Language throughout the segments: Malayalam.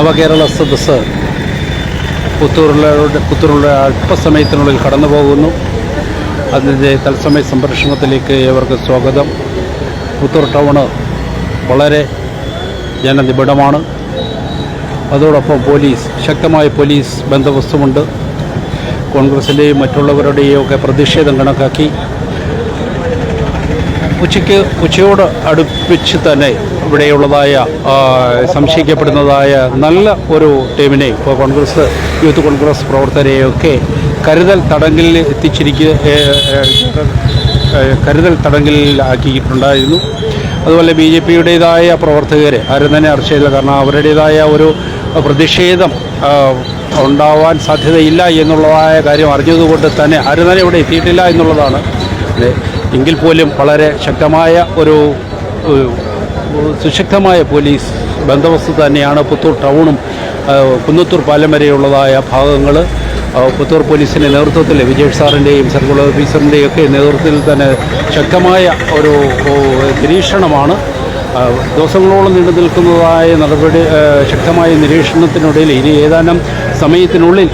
നവകേരള സദസ്സ് പുത്തൂരിലൂടെ പുത്തൂരിലെ അല്പസമയത്തിനുള്ളിൽ കടന്നു പോകുന്നു അതിന്റെ തത്സമയ സംരക്ഷണത്തിലേക്ക് ഏവർക്ക് സ്വാഗതം. പുത്തൂർ ടൗണ് വളരെ ജനനിബിഡമാണ്. അതോടൊപ്പം പോലീസ് ശക്തമായ പോലീസ് ബന്ദോബസ്തുമുണ്ട്. കോൺഗ്രസിന്റെയും മറ്റുള്ളവരുടെയും ഒക്കെ പ്രതിഷേധം കണക്കാക്കി ഉച്ചയ്ക്ക് ഉച്ചയോട് അടുപ്പിച്ച് തന്നെ ഇവിടെയുള്ളതായ സംശയിക്കപ്പെടുന്നതായ നല്ല ഒരു ടീമിനെ ഇപ്പോൾ കോൺഗ്രസ് യൂത്ത് കോൺഗ്രസ് പ്രവർത്തകരെയൊക്കെ കരുതൽ തടങ്കലിൽ എത്തിച്ചിരിക്കുക കരുതൽ തടങ്കലിൽ ആക്കിയിട്ടുണ്ടായിരുന്നു അതുപോലെ ബി ജെ പിയുടേതായ പ്രവർത്തകർ ആരും തന്നെ അറസ്റ്റ് ചെയ്തില്ല കാരണം അവരുടേതായ ഒരു പ്രതിഷേധം ഉണ്ടാവാൻ സാധ്യതയില്ല എന്നുള്ളതായ കാര്യം അറിഞ്ഞതുകൊണ്ട് തന്നെ ആരും തന്നെ ഇവിടെ എത്തിയിട്ടില്ല എന്നുള്ളതാണ്. എങ്കിൽ പോലും വളരെ ശക്തമായ ഒരു സുശക്തമായ പോലീസ് ബന്ദോബസ്ത് തന്നെയാണ് പുത്തൂർ ടൗണും കുന്നത്തൂർ പാലം വരെയുള്ളതായ ഭാഗങ്ങൾ. പുത്തൂർ പോലീസിന്റെ നേതൃത്വത്തിൽ വിജയ് സാറിന്റെയും സർക്കിൾ ഓഫീസറിന്റെയും ഒക്കെ നേതൃത്വത്തിൽ തന്നെ ശക്തമായ ഒരു നിരീക്ഷണമാണ്. ദിവസങ്ങളോളം നീണ്ടു നിൽക്കുന്നതായ നടപടി ശക്തമായ നിരീക്ഷണത്തിനിടയിൽ ഇനി ഏതാനും സമയത്തിനുള്ളിൽ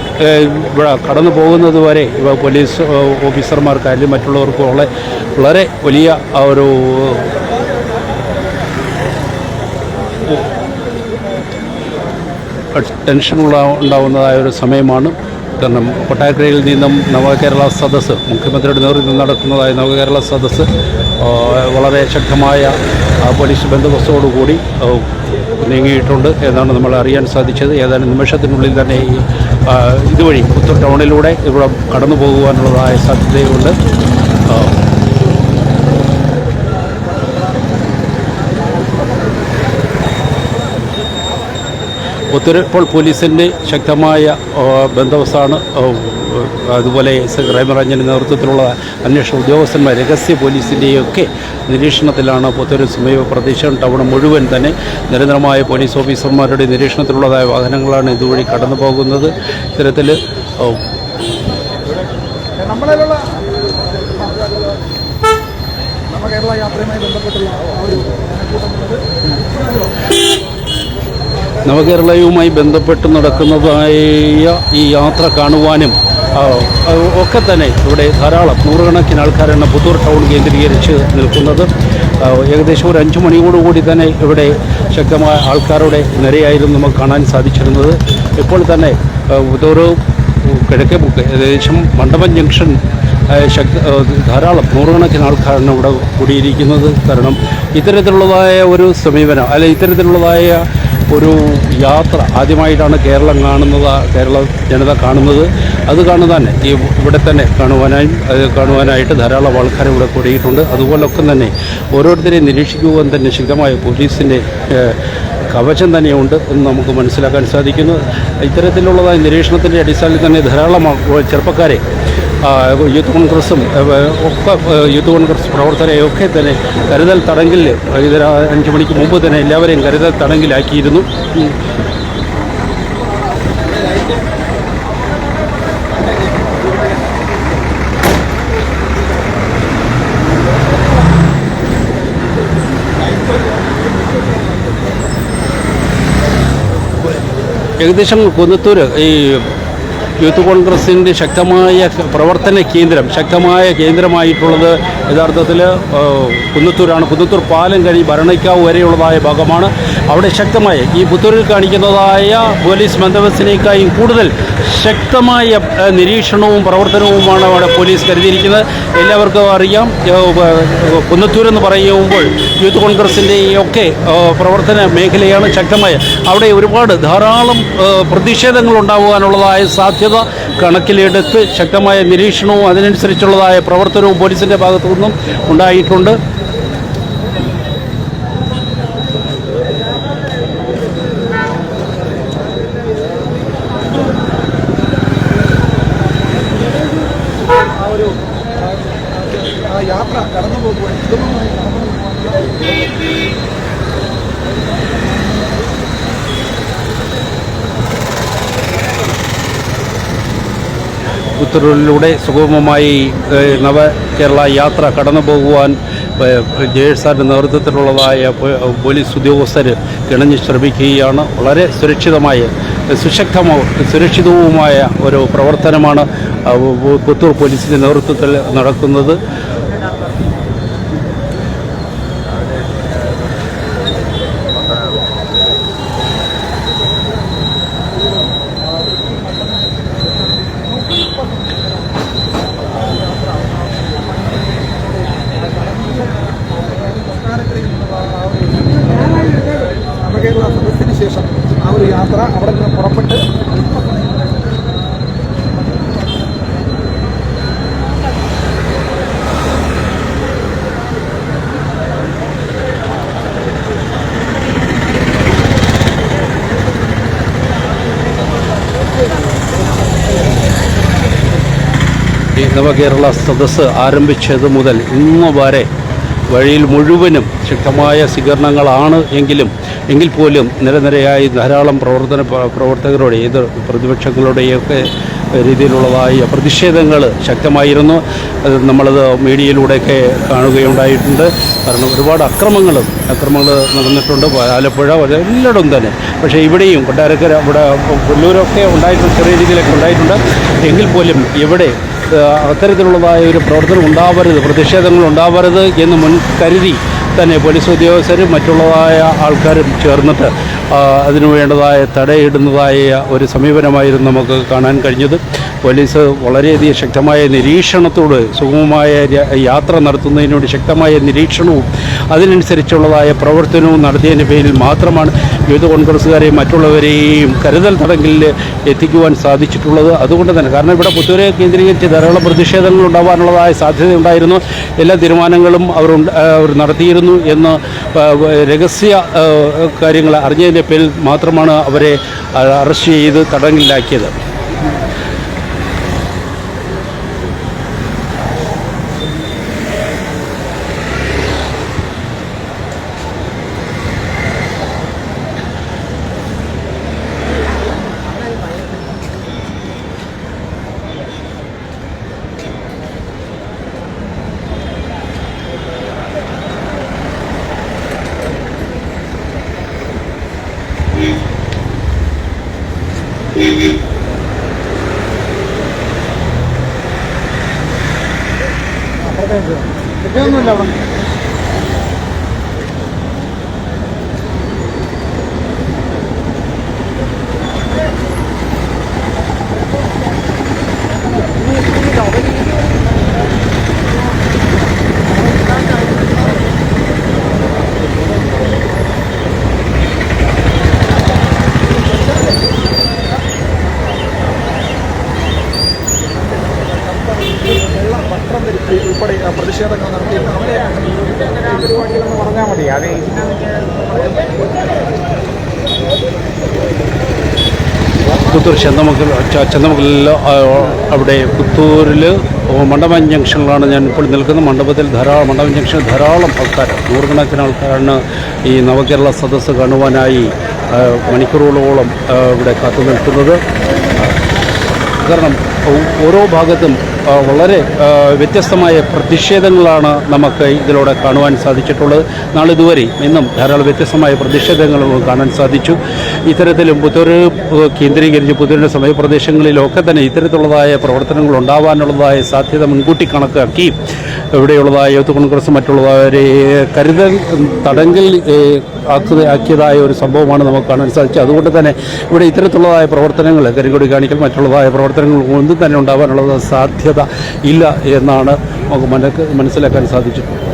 ഇവിടെ കടന്നു പോകുന്നത് വരെ ഇവ പോലീസ് ഓഫീസർമാർക്കായാലും മറ്റുള്ളവർക്കും ഉള്ള വളരെ വലിയ ഒരു ടെൻഷനുള്ള ഉണ്ടാവുന്നതായ ഒരു സമയമാണ്. കാരണം കൊട്ടാരക്കരയിൽ നിന്നും നവകേരള സദസ്സ് മുഖ്യമന്ത്രിയുടെ നേതൃത്വം നടക്കുന്നതായ നവകേരള സദസ്സ് വളരെ ശക്തമായ പോലീസ് ബന്ദോബസ്തോടുകൂടി നീങ്ങിയിട്ടുണ്ട് എന്നാണ് നമ്മൾ അറിയാൻ സാധിച്ചത്. ഏതാനും നിമിഷത്തിനുള്ളിൽ തന്നെ ഈ ഇതുവഴി പുത്തൂർ ടൗണിലൂടെ ഇവിടെ കടന്നു പോകുവാനുള്ളതായ സാധ്യതയുണ്ട്. പുത്തൂർ ഇപ്പോൾ പോലീസിന്റെ ശക്തമായ ബന്ധവസ്ഥാണ് അതുപോലെ ക്രൈംബ്രാഞ്ചിന്റെ നേതൃത്വത്തിലുള്ള അന്വേഷണ ഉദ്യോഗസ്ഥന്മാർ രഹസ്യ പോലീസിന്റെയൊക്കെ നിരീക്ഷണത്തിലാണ് പുത്തൂർ സമീപ പ്രദേശം. ടൗൺ മുഴുവൻ തന്നെ നിരന്തരമായ പോലീസ് ഓഫീസർമാരുടെ നിരീക്ഷണത്തിലുള്ളതായ വാഹനങ്ങളാണ് ഇതുവഴി കടന്നു പോകുന്നത് ഇത്തരത്തിൽ നവകേരളയുമായി ബന്ധപ്പെട്ട് നടക്കുന്നതായ ഈ യാത്ര കാണുവാനും ഒക്കെ തന്നെ ഇവിടെ ധാരാളം നൂറുകണക്കിന് ആൾക്കാരാണ് പുത്തൂർ ടൗൺ കേന്ദ്രീകരിച്ച് നിൽക്കുന്നത്. ഏകദേശം ഒരു അഞ്ച് മണിയോടുകൂടി തന്നെ ഇവിടെ ശക്തമായ ആൾക്കാരുടെ നിരയായിരുന്നു നമുക്ക് കാണാൻ സാധിച്ചിരുന്നത്. ഇപ്പോൾ തന്നെ പുത്തൂർ കിഴക്കേ മുക്ക് ഏകദേശം മണ്ഡപം ജംഗ്ഷൻ ശക്തി ധാരാളം നൂറുകണക്കിന് ആൾക്കാരാണ് ഇവിടെ കൂടിയിരിക്കുന്നത്. കാരണം ഇത്തരത്തിലുള്ളതായ ഒരു സമീപനം അല്ലെ ഇത്തരത്തിലുള്ളതായ ഒരു യാത്ര ആദ്യമായിട്ടാണ് കേരളം കാണുന്നത് കേരള ജനത കാണുന്നത്. അത് കാണുവാൻ ഈ ഇവിടെ തന്നെ കാണുവാനായി കാണുവാനായിട്ട് ധാരാളം ആൾക്കാർ ഇവിടെ കൂടിയിട്ടുണ്ട്. അതുപോലൊക്കെ തന്നെ ഓരോരുത്തരെയും നിരീക്ഷിക്കുവാൻ തന്നെ ശക്തമായ പോലീസിന്റെ കവചം തന്നെയുണ്ട് എന്ന് നമുക്ക് മനസ്സിലാക്കാൻ സാധിക്കുന്നു. ഇത്തരത്തിലുള്ളതായ നിരീക്ഷണത്തിന്റെ അടിസ്ഥാനത്തിൽ തന്നെ ധാരാളം ചെറുപ്പക്കാരെ യൂത്ത് കോൺഗ്രസും ഒക്കെ യൂത്ത് കോൺഗ്രസ് പ്രവർത്തകരെയൊക്കെ തന്നെ കരുതൽ തടങ്കിൽ അഞ്ച് മണിക്ക് മുമ്പ് തന്നെ എല്ലാവരെയും കരുതൽ തടങ്കിലാക്കിയിരുന്നു. ഏകദേശം കുന്നത്തൂർ ഈ യൂത്ത് കോൺഗ്രസിന്റെ ശക്തമായ പ്രവർത്തന കേന്ദ്രം ശക്തമായ കേന്ദ്രമായിട്ടുള്ളത് യഥാർത്ഥത്തിൽ കുന്നത്തൂരാണ്. കുന്നത്തൂർ പാലം കഴി ഭരണിക്കാവ് വരെയുള്ളതായ ഭാഗമാണ്. അവിടെ ശക്തമായ ഈ പുത്തൂരിൽ കാണിക്കുന്നതായ പോലീസ് ബന്ദോബസ്തിനേക്കാളും കൂടുതൽ ശക്തമായ നിരീക്ഷണവും പ്രവർത്തനവുമാണ് അവിടെ പോലീസ് കരുതിയിരിക്കുന്നത്. എല്ലാവർക്കും അറിയാം എന്ന് പറയുമ്പോൾ യൂത്ത് കോൺഗ്രസിന്റെ ഒക്കെ പ്രവർത്തന മേഖലയാണ് ശക്തമായ. അവിടെ ഒരുപാട് ധാരാളം പ്രതിഷേധങ്ങൾ ഉണ്ടാകുവാനുള്ളതായ സാധ്യത കണക്കിലെടുത്ത് ശക്തമായ നിരീക്ഷണവും അതിനനുസരിച്ചുള്ളതായ പ്രവർത്തനവും പോലീസിന്റെ ഭാഗത്തു നിന്നും ഉണ്ടായിട്ടുണ്ട് ആ ഒരു ആ, ആ യാത്ര കടന്നു പോകുവാൻ സുഗമമായി കടന്നു പോകുവാൻ ഉത്തരവിലൂടെ സുഗമമായി നവ കേരള യാത്ര കടന്നു പോകുവാൻ ജെ എസ് ആറിന്റെ നേതൃത്വത്തിലുള്ളതായ പോലീസ് ഉദ്യോഗസ്ഥർ ഇണഞ്ഞ് ശ്രമിക്കുകയാണ്. വളരെ സുരക്ഷിതമായ സുശക്തമോ സുരക്ഷിതവുമായ ഒരു പ്രവർത്തനമാണ് പുത്തൂർ പോലീസിന്റെ നേതൃത്വത്തിൽ നടക്കുന്നത്. നവകേരള സദസ്സ് ആരംഭിച്ചത് മുതൽ ഇന്ന് വരെ വഴിയിൽ മുഴുവനും ശക്തമായ സ്വീകരണങ്ങളാണ് എങ്കിലും എങ്കിൽ പോലും നിരനിരയായി ധാരാളം പ്രവർത്തന പ്ര- പ്രവർത്തകരുടെ ഏത് പ്രതിപക്ഷങ്ങളുടെയൊക്കെ രീതിയിലുള്ളതായ പ്രതിഷേധങ്ങൾ ശക്തമായിരുന്നു. അത് നമ്മളത് മീഡിയയിലൂടെയൊക്കെ കാണുകയുണ്ടായിട്ടുണ്ട്. കാരണം ഒരുപാട് അക്രമങ്ങളും അക്രമങ്ങൾ നടന്നിട്ടുണ്ട്. ആലപ്പുഴ എല്ലായിടവും തന്നെ. പക്ഷേ ഇവിടെയും കൊട്ടാരക്കര ഇവിടെ കൊല്ലൂരൊക്കെ ഉണ്ടായിട്ടുണ്ട് ചെറിയ രീതിയിലൊക്കെ ഉണ്ടായിട്ടുണ്ട്. എങ്കിൽ പോലും ഇവിടെ അത്തരത്തിലുള്ളതായ ഒരു പ്രവർത്തനം ഉണ്ടാവരുത് പ്രതിഷേധങ്ങൾ ഉണ്ടാവരുത് എന്ന് മുൻകരുതി തന്നെ പോലീസ് ഉദ്യോഗസ്ഥരും മറ്റുള്ളതായ ആൾക്കാരും ചേർന്നിട്ട് അതിനു വേണ്ടതായ തടയിടുന്നതായ ഒരു സമീപനമായിരുന്നു നമുക്ക് കാണാൻ കഴിഞ്ഞത്. പോലീസ് വളരെയധികം ശക്തമായ നിരീക്ഷണത്തോട് സുഗമമായ യാത്ര നടത്തുന്നതിനോട് ശക്തമായ നിരീക്ഷണവും അതിനനുസരിച്ചുള്ളതായ പ്രവർത്തനവും നടത്തിയതിന്റെ പേരിൽ മാത്രമാണ് യൂത്ത് കോൺഗ്രസ്സുകാരെയും മറ്റുള്ളവരെയും കരുതൽ തടങ്കലിൽ എത്തിക്കുവാൻ സാധിച്ചിട്ടുള്ളത്. അതുകൊണ്ട് തന്നെ കാരണം ഇവിടെ പുത്തൂരെ കേന്ദ്രീകരിച്ച് ധാരാളം പ്രതിഷേധങ്ങൾ ഉണ്ടാവാനുള്ളതായ സാധ്യതയുണ്ടായിരുന്നു എല്ലാ തീരുമാനങ്ങളും അവർ അവർ നടത്തിയിരുന്നു എന്ന് രഹസ്യ കാര്യങ്ങൾ കാര്യങ്ങൾ അറിഞ്ഞതിന്റെ പേരിൽ മാത്രമാണ് അവരെ അറസ്റ്റ് ചെയ്ത് തടങ്കലിലാക്കിയത്. അപ്പുറത്തേക്ക് കിട്ടിയൊന്നുമില്ല അവിടെ ചെന്നമുക്കിൽ ച- ചന്തമക്കലിൽ ആ, അവിടെ പുത്തൂരിൽ മണ്ഡപം ജംഗ്ഷനിലാണ് ഞാൻ ഇപ്പോൾ നിൽക്കുന്നത്. മണ്ഡപത്തിൽ ധാരാളം മണ്ഡപം ജംഗ്ഷനിൽ ധാരാളം ആൾക്കാർ നൂറുകണക്കിന് ആൾക്കാരാണ് ഈ നവകേരള സദസ്സ് കാണുവാനായി മണിക്കൂറുകളോളം ഇവിടെ കാത്തു നിൽക്കുന്നത് കാരണം ഓരോ ഭാഗത്തും വളരെ വ്യത്യസ്തമായ പ്രതിഷേധങ്ങളാണ് നമുക്ക് ഇതിലൂടെ കാണുവാൻ സാധിച്ചിട്ടുള്ളത്. നാളിതുവരെ ഇന്നും ധാരാളം വ്യത്യസ്തമായ പ്രതിഷേധങ്ങൾ കാണാൻ സാധിച്ചു. ഇത്തരത്തിലും പുത്തൂർ കേന്ദ്രീകരിച്ച് പുത്തൂരിന്റെ സമയപ്രദേശങ്ങളിലൊക്കെ തന്നെ ഇത്തരത്തിലുള്ളതായ പ്രവർത്തനങ്ങൾ ഉണ്ടാവാനുള്ളതായ സാധ്യത മുൻകൂട്ടി കണക്കാക്കി ഇവിടെയുള്ളതായ യൂത്ത് കോൺഗ്രസ് മറ്റുള്ളവരെ കരുതൽ തടങ്കിൽ ആക്കിയതായ ഒരു സംഭവമാണ് നമുക്ക് കാണാൻ സാധിച്ചത്. അതുകൊണ്ട് തന്നെ ഇവിടെ ഇത്തരത്തിലുള്ളതായ പ്രവർത്തനങ്ങൾ കരിങ്കൊടി കാണിക്കൽ മറ്റുള്ളതായ പ്രവർത്തനങ്ങൾ ഒന്നും തന്നെ ഉണ്ടാവാനുള്ള സാധ്യത ഇല്ല എന്നാണ് നമുക്ക് മനസ്സിലാക്കാൻ സാധിച്ചിട്ടുള്ളത്.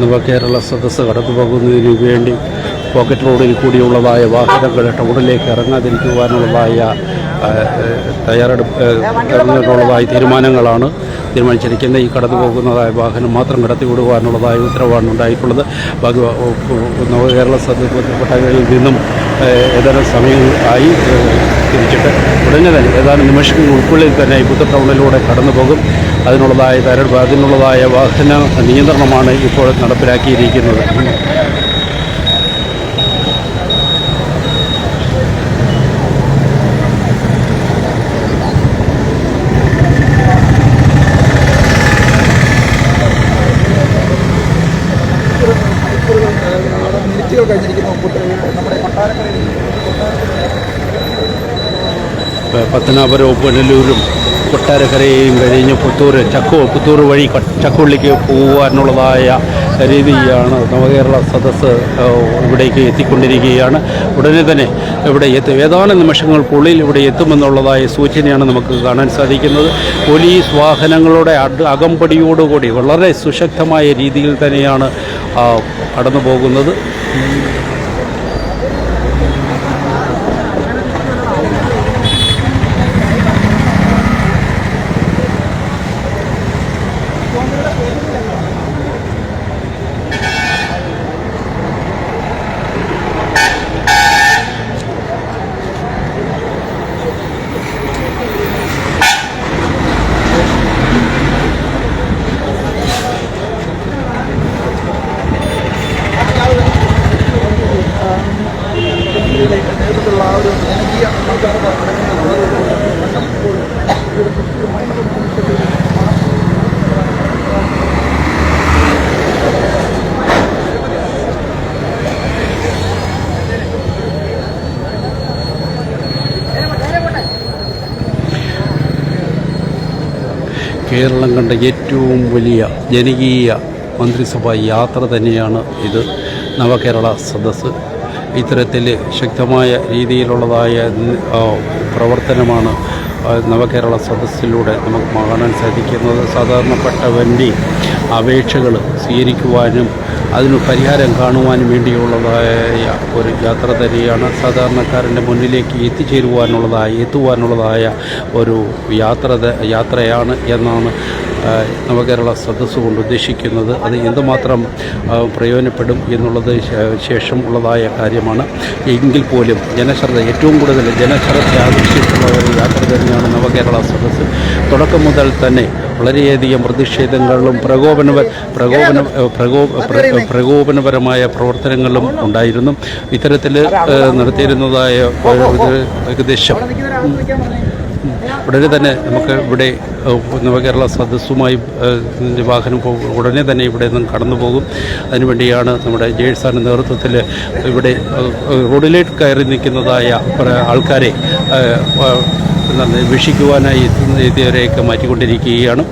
നവകേരള സദസ്സ് കടന്നു പോകുന്നതിന് വേണ്ടി പോക്കറ്റ് റോഡിൽ കൂടിയുള്ളതായ വാഹനങ്ങൾ ടൗണിലേക്ക് ഇറങ്ങാതിരിക്കുവാനുള്ളതായ തയ്യാറെടുപ്പ് തീരുമാനങ്ങളാണ് തീരുമാനിച്ചിരിക്കുന്നത്. ഈ കടന്നു പോകുന്നതായ വാഹനം മാത്രം കടത്തിവിടുവാനുള്ളതായ ഉത്തരവാണ് ഉണ്ടായിട്ടുള്ളത്. ബാക്കി സദസ്സ് ബന്ധപ്പെട്ടവരിൽ നിന്നും ഏതാനും സമയം ആയി തിരിച്ചിട്ട് ഉടനെ തന്നെ ഏതാനും നിമിഷങ്ങൾക്കുള്ളിൽ തന്നെ ഈ പുത്തൂർ ടൗണിലൂടെ കടന്നു പോകും. അതിനുള്ളതായ തയ്യാറെടുപ്പ് അതിനുള്ളതായ വാഹന നിയന്ത്രണമാണ് ഇപ്പോൾ നടപ്പിലാക്കിയിരിക്കുന്നത്. മിനിറ്റുകൾ കഴിഞ്ഞിരിക്കുന്നു നമ്മുടെ കൊട്ടാരക്കരയിൽ പ- പത്തനാപുരവും പുനലൂരും കൊട്ടാരക്കരയും കഴിഞ്ഞ് പുത്തൂർ ചക്കോ പുത്തൂർ വഴി ക- ചക്കുള്ളിക്ക് പോകാനുള്ളതായ രീതിയാണ് നവകേരള സദസ്സ് ഇവിടേക്ക് എത്തിക്കൊണ്ടിരിക്കുകയാണ്. ഉടനെ തന്നെ ഇവിടെ എത്തും ഏതാനും നിമിഷങ്ങൾക്കുള്ളിൽ ഇവിടെ എത്തുമെന്നുള്ളതായ സൂചനയാണ് നമുക്ക് കാണാൻ സാധിക്കുന്നത്. പോലീസ് വാഹനങ്ങളുടെ അകമ്പടിയോടുകൂടി വളരെ സുശക്തമായ രീതിയിൽ തന്നെയാണ് കടന്നു പോകുന്നത് കേരളം കണ്ട ഏറ്റവും വലിയ ജനകീയ മന്ത്രിസഭാ യാത്ര തന്നെയാണ് ഇത്. നവകേരള സദസ്സ്. ഇത്തരത്തിൽ ശക്തമായ രീതിയിലുള്ളതായ പ്രവർത്തനമാണ് നവകേരള സദസ്സിലൂടെ നമുക്ക് കാണാൻ സാധിക്കുന്നത്. സാധാരണപ്പെട്ട വണ്ടി അപേക്ഷകൾ സ്വീകരിക്കുവാനും അതിന് പരിഹാരം കാണുവാൻ വേണ്ടിയുള്ളതായ ഒരു യാത്ര തന്നെയാണ് സാധാരണക്കാരന്റെ മുന്നിലേക്ക് എത്തിച്ചേരുവാനുള്ളതായ എത്തുവാനുള്ളതായ ഒരു യാത്ര യാത്രയാണ് എന്നാണ് നവകേരള സദസ്സ് കൊണ്ട് ഉദ്ദേശിക്കുന്നത്. അത് എന്തുമാത്രം പ്രയോജനപ്പെടും എന്നുള്ളത് ശേഷം ഉള്ളതായ കാര്യമാണ്. എങ്കിൽ പോലും ജനശ്രദ്ധ ഏറ്റവും കൂടുതൽ ജനശ്രദ്ധ ആകർഷിച്ചിട്ടുള്ള ഒരു യാത്ര തന്നെയാണ് നവകേരള സദസ്സ്. തുടക്കം മുതൽ തന്നെ വളരെയധികം പ്രതിഷേധങ്ങളും പ്രകോപന പ്രകോപന പ്രകോ പ്ര- പ്രകോപനപരമായ പ്രവർത്തനങ്ങളും ഉണ്ടായിരുന്നു. ഇത്തരത്തിൽ നടത്തിയിരുന്നതായ ഏകദേശം ഉടനെ തന്നെ നമുക്ക് ഇവിടെ കേരള നവകേരള സദസ്സുമായി വാഹനം പോകും ഉടനെ തന്നെ ഇവിടെ നിന്നും കടന്നു പോകും. അതിനുവേണ്ടിയാണ് നമ്മുടെ ജേഴ്സാന്റെ നേതൃത്വത്തിൽ ഇവിടെ റോഡിലേക്ക് കയറി നിൽക്കുന്നതായ ആൾക്കാരെ വീക്ഷിക്കുവാനായി എത്തുന്ന രീതിവരെയൊക്കെ മാറ്റിക്കൊണ്ടിരിക്കുകയാണ്.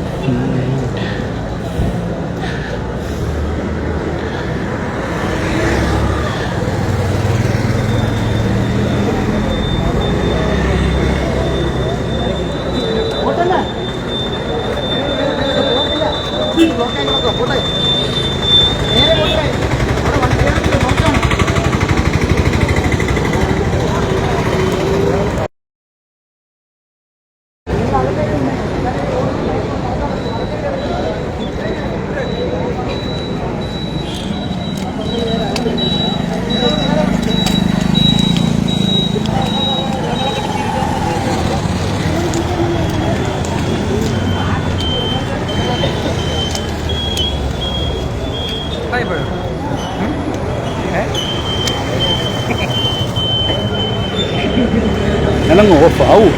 ഞാനങ്ങ് ഓഫ് ആവൂ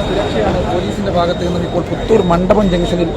സുരക്ഷയാണ് പോലീസിന്റെ ഭാഗത്ത് നിന്നും ഇപ്പോൾ പുത്തൂർ മണ്ഡപം ജംഗ്ഷനിൽ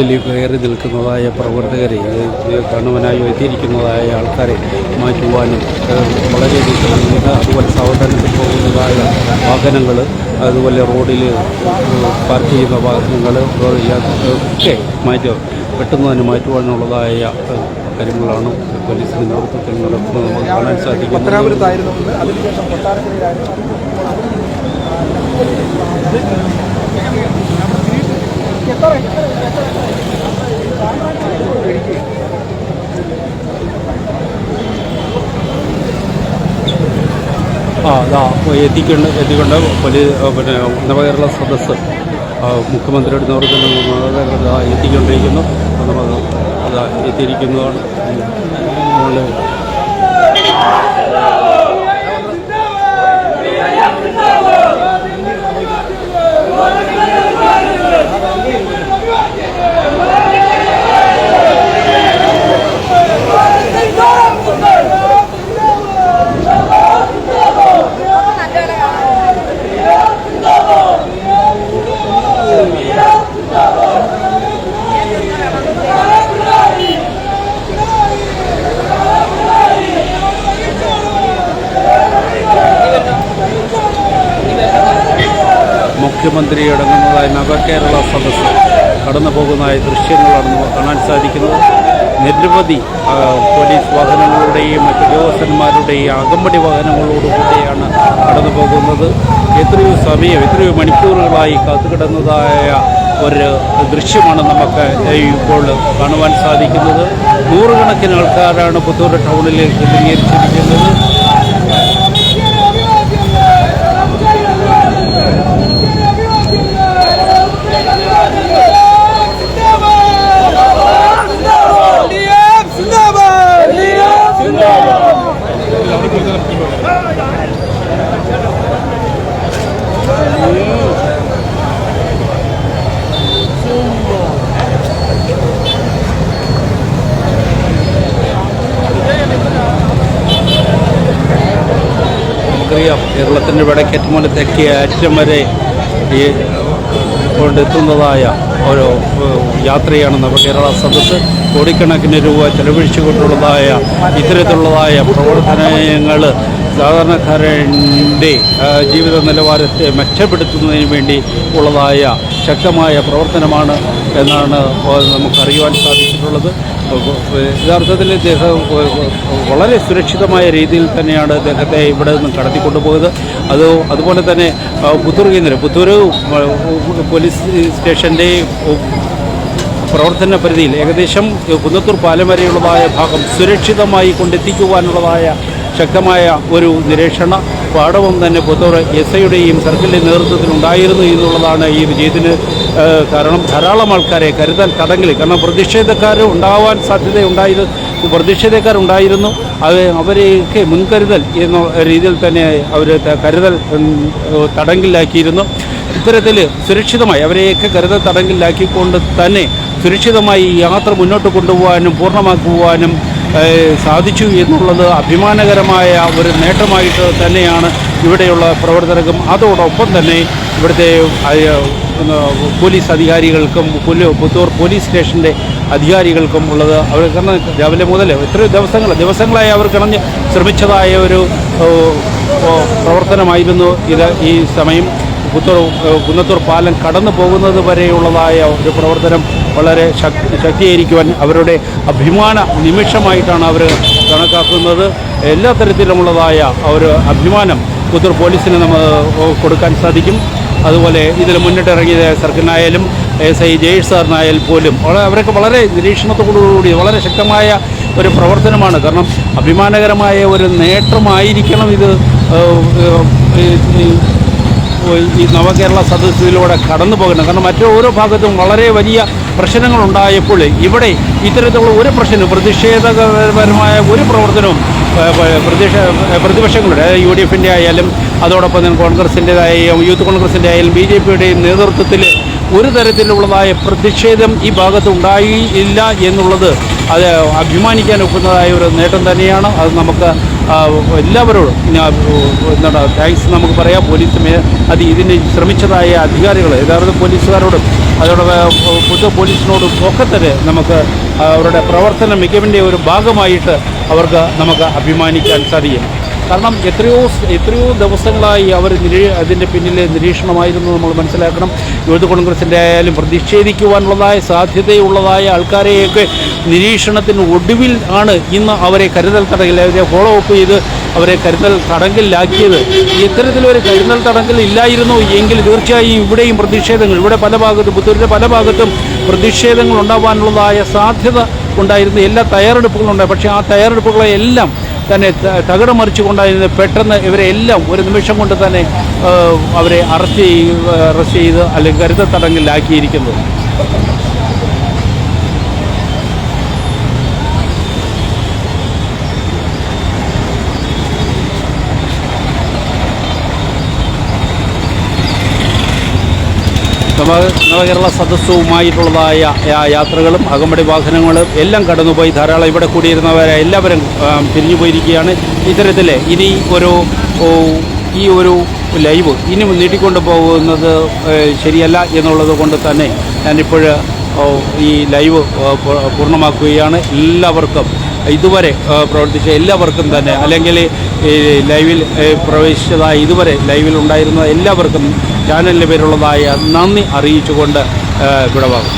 റോഡിൽ കയറി നിൽക്കുന്നതായ പ്രവർത്തകരെ കണ്ണവനായി എത്തിയിരിക്കുന്നതായ ആൾക്കാരെ മാറ്റുവാനും വളരെയധികം. അതുപോലെ സാവധാനത്തിൽ പോകുന്നതായ വാഹനങ്ങൾ അതുപോലെ റോഡിൽ പാർക്ക് ചെയ്യുന്ന വാഹനങ്ങൾ ഒക്കെ മാറ്റുക പെട്ടെന്ന് തന്നെ മാറ്റുവാനുള്ളതായ കാര്യങ്ങളാണ് പോലീസിന്റെ നേതൃത്വത്തിൽ നമുക്ക് കാണാൻ സാധിക്കുന്നത് ആ അതാ എത്തിക്കൊണ്ട് എത്തിക്കൊണ്ട് പോലീസ് പിന്നെ നവകേരള സദസ്സ് മുഖ്യമന്ത്രിയുടെ നേതൃത്വത്തിൽ നവകേരള ഇതാ എത്തിക്കൊണ്ടിരിക്കുന്നു. നമ്മൾ അതാ എത്തിയിരിക്കുന്നതാണ്. നമ്മൾ Senhor! മുഖ്യമന്ത്രി അടങ്ങുന്നതായ നവകേരള സദസ്സ് കടന്നു പോകുന്നതായ ദൃശ്യങ്ങളാണ് നമുക്ക് കാണാൻ സാധിക്കുന്നത് നിരവധി പോലീസ് വാഹനങ്ങളുടെയും മറ്റ് ഉദ്യോഗസ്ഥന്മാരുടെയും അകമ്പടി വാഹനങ്ങളോടുകൂടിയാണ് കടന്നു പോകുന്നത് എത്രയോ സമയം എത്രയോ മണിക്കൂറുകളായി കാത്തുകിടന്നതായ ഒരു ദൃശ്യമാണ് നമുക്ക് ഇപ്പോൾ കാണുവാൻ സാധിക്കുന്നത്. നൂറുകണക്കിന് ആൾക്കാരാണ് പുത്തൂർ ടൗണിലേക്ക് കേന്ദ്രീകരിച്ചിരിക്കുന്നത് കേരളത്തിന്റെ വടക്കേറ്റം മുതൽ തെക്കേ അറ്റം വരെ ഈ കൊണ്ടെത്തുന്നതായ ഒരു യാത്രയാണ് നവകേരള സദസ്സ്. കോടിക്കണക്കിന് രൂപ ചെലവഴിച്ചുകൊണ്ടുള്ളതായ ഇത്തരത്തിലുള്ളതായ പ്രവർത്തനങ്ങൾ സാധാരണക്കാരന്റെ ജീവിത നിലവാരത്തെ മെച്ചപ്പെടുത്തുന്നതിന് വേണ്ടി ഉള്ളതായ ശക്തമായ പ്രവർത്തനമാണ് എന്നാണ് നമുക്കറിയുവാൻ സാധിച്ചിട്ടുള്ളത്. യഥാർത്ഥത്തിൽ ഇദ്ദേഹം വളരെ സുരക്ഷിതമായ രീതിയിൽ തന്നെയാണ് അദ്ദേഹത്തെ ഇവിടെ നിന്ന് കടത്തിക്കൊണ്ടുപോയത്. അത് അതുപോലെ തന്നെ പുത്തൂർ കേന്ദ്രം പുത്തൂർ പോലീസ് സ്റ്റേഷന്റെ പ്രവർത്തന പരിധിയിൽ ഏകദേശം കുന്നത്തൂർ പാലം വരെയുള്ളതായ ഭാഗം സുരക്ഷിതമായി കൊണ്ടെത്തിക്കുവാനുള്ളതായ ശക്തമായ ഒരു നിരീക്ഷണ പാഠവും തന്നെ പുത്തൂർ എസ് ഐയുടെയും സർക്കിളിന്റെ നേതൃത്വത്തിൽ ഉണ്ടായിരുന്നു എന്നുള്ളതാണ് ഈ വിജയത്തിന് കാരണം ധാരാളം ആൾക്കാരെ കരുതൽ തടങ്കലിൽ കാരണം പ്രതിഷേധക്കാർ ഉണ്ടാവാൻ സാധ്യതയുണ്ടായിരുന്നു പ്രതിഷേധക്കാരുണ്ടായിരുന്നു അത് അവരെയൊക്കെ മുൻകരുതൽ എന്ന രീതിയിൽ തന്നെ അവർ കരുതൽ തടങ്കിലാക്കിയിരുന്നു ഇത്തരത്തിൽ സുരക്ഷിതമായി അവരെയൊക്കെ കരുതൽ തടങ്കിലാക്കിക്കൊണ്ട് തന്നെ സുരക്ഷിതമായി യാത്ര മുന്നോട്ട് കൊണ്ടുപോകാനും പൂർണമാക്കുവാനും സാധിച്ചു എന്നുള്ളത് അഭിമാനകരമായ ഒരു നേട്ടമായിട്ട് തന്നെയാണ് ഇവിടെയുള്ള പ്രവർത്തകർക്കും. അതോടൊപ്പം തന്നെ ഇവിടുത്തെ പോലീസ് അധികാരികൾക്കും പുത്തൂർ പോലീസ് സ്റ്റേഷന്റെ അധികാരികൾക്കും ഉള്ളത്. അവർ കാരണം രാവിലെ മുതൽ എത്രയോ ദിവസങ്ങൾ ദിവസങ്ങളായി അവർ കിണഞ്ഞ് ശ്രമിച്ചതായ ഒരു പ്രവർത്തനമായിരുന്നു ഇത് ഈ സമയം. കുന്നത്തൂർ പാലം കടന്നു പോകുന്നത് വരെയുള്ളതായ ഒരു പ്രവർത്തനം വളരെ ശക്തി ശക്തീകരിക്കുവാൻ അവരുടെ അഭിമാന നിമിഷമായിട്ടാണ് അവർ കണക്കാക്കുന്നത്. എല്ലാ തരത്തിലുമുള്ളതായ ഒരു അഭിമാനം പുത്തൂർ പോലീസിന് നമ്മൾ കൊടുക്കാൻ സാധിക്കും. അതുപോലെ ഇതിൽ മുന്നിട്ടിറങ്ങിയ സർക്കിനായാലും എസ് ഐ ജയേഷ് സാറിനായാൽ പോലും അവരൊക്കെ വളരെ നിരീക്ഷണത്തോടുകൂടി വളരെ ശക്തമായ ഒരു പ്രവർത്തനമാണ്. കാരണം അഭിമാനകരമായ ഒരു നേട്ടമായിരിക്കണം ഇത് ഈ നവകേരള സദസ്സിലൂടെ കടന്നു പോകുന്നത്. കാരണം മറ്റോരോ ഭാഗത്തും വളരെ വലിയ പ്രശ്നങ്ങളുണ്ടായപ്പോൾ ഇവിടെ ഇത്തരത്തിലുള്ള ഒരു പ്രശ്നം പ്രതിഷേധപരമായ ഒരു പ്രവർത്തനവും പ്രതിഷ പ്രതിപക്ഷങ്ങളുടെ യു ഡി എഫിന്റെ ആയാലും അതോടൊപ്പം തന്നെ കോൺഗ്രസിന്റെതായും യൂത്ത് കോൺഗ്രസിന്റെ ആയാലും ബി ജെ പിയുടെയും നേതൃത്വത്തിൽ ഒരു തരത്തിലുള്ളതായ പ്രതിഷേധം ഈ ഭാഗത്ത് ഉണ്ടായില്ല എന്നുള്ളത് അത് അഭിമാനിക്കാൻ ഒക്കുന്നതായ ഒരു നേട്ടം തന്നെയാണ്. അത് നമുക്ക് എല്ലാവരോടും എന്താണ് താങ്ക്സ് നമുക്ക് പറയാം. പോലീസ് അത് ഇതിന് ശ്രമിച്ചതായ അധികാരികൾ യഥാർത്ഥ പോലീസുകാരോടും അതോടെ പുതിയ പോലീസിനോടും ഒക്കെ തന്നെ നമുക്ക് അവരുടെ പ്രവർത്തന മികവിന്റെ ഒരു ഭാഗമായിട്ട് അവർക്ക് നമുക്ക് അഭിമാനിക്കാൻ സാധിക്കും. കാരണം എത്രയോ എത്രയോ ദിവസങ്ങളായി അവർ നിരീ അതിന്റെ പിന്നിലെ നിരീക്ഷണമായിരുന്നു നമ്മൾ മനസ്സിലാക്കണം. യൂത്ത് കോൺഗ്രസിന്റെ ആയാലും പ്രതിഷേധിക്കുവാനുള്ളതായ സാധ്യതയുള്ളതായ ആൾക്കാരെയൊക്കെ നിരീക്ഷണത്തിന് ഒടുവിൽ ആണ് ഇന്ന് അവരെ കരുതൽ തടങ്കിൽ അവരെ ഫോളോ അപ്പ് ചെയ്ത് അവരെ കരുതൽ തടങ്കലിലാക്കിയത്. ഇത്തരത്തിലൊരു കരുതൽ തടങ്കൽ ഇല്ലായിരുന്നു എങ്കിൽ തീർച്ചയായും ഇവിടെയും പ്രതിഷേധങ്ങൾ ഇവിടെ പല ഭാഗത്തും പുത്തൂരിന്റെ പല ഭാഗത്തും പ്രതിഷേധങ്ങൾ ഉണ്ടാവാനുള്ളതായ സാധ്യത ഉണ്ടായിരുന്ന. എല്ലാ തയ്യാറെടുപ്പുകളും ഉണ്ടായി. പക്ഷേ ആ തയ്യാറെടുപ്പുകളെ എല്ലാം തന്നെ തകിടം മറിച്ചുകൊണ്ടായിരുന്നു പെട്ടെന്ന് ഇവരെ എല്ലാം ഒരു നിമിഷം കൊണ്ട് തന്നെ അവരെ അറസ്റ്റ് ചെയ്ത് അറസ്റ്റ് ചെയ്ത് അല്ലെങ്കിൽ കരുതൽ തടങ്കലിലാക്കിയിരിക്കുന്നത് നവകേരള സദസ്സുമായിട്ടുള്ളതായ യാ- യാത്രകളും അകമ്പടി വാഹനങ്ങളും എല്ലാം കടന്നുപോയി ധാരാളം ഇവിടെ കൂടിയിരുന്നവരെ എല്ലാവരും പിരിഞ്ഞു പോയിരിക്കുകയാണ്. ഇത്തരത്തിൽ ഇനി ഒരു ഈ ഒരു ലൈവ് ഇനി നീട്ടിക്കൊണ്ടു പോകുന്നത് ശരിയല്ല എന്നുള്ളത് കൊണ്ട് തന്നെ ഞാനിപ്പോൾ ഈ ലൈവ് പൂർണമാക്കുകയാണ്. എല്ലാവർക്കും ഇതുവരെ പ്രവർത്തിച്ച എല്ലാവർക്കും തന്നെ അല്ലെങ്കിൽ ലൈവിൽ പ്രവേശിച്ചതായ ഇതുവരെ ലൈവിൽ ഉണ്ടായിരുന്ന എല്ലാവർക്കും ചാനലിന്റെ പേരുള്ളതായ നന്ദി അറിയിച്ചുകൊണ്ട് ആ, വിടവാങ്ങും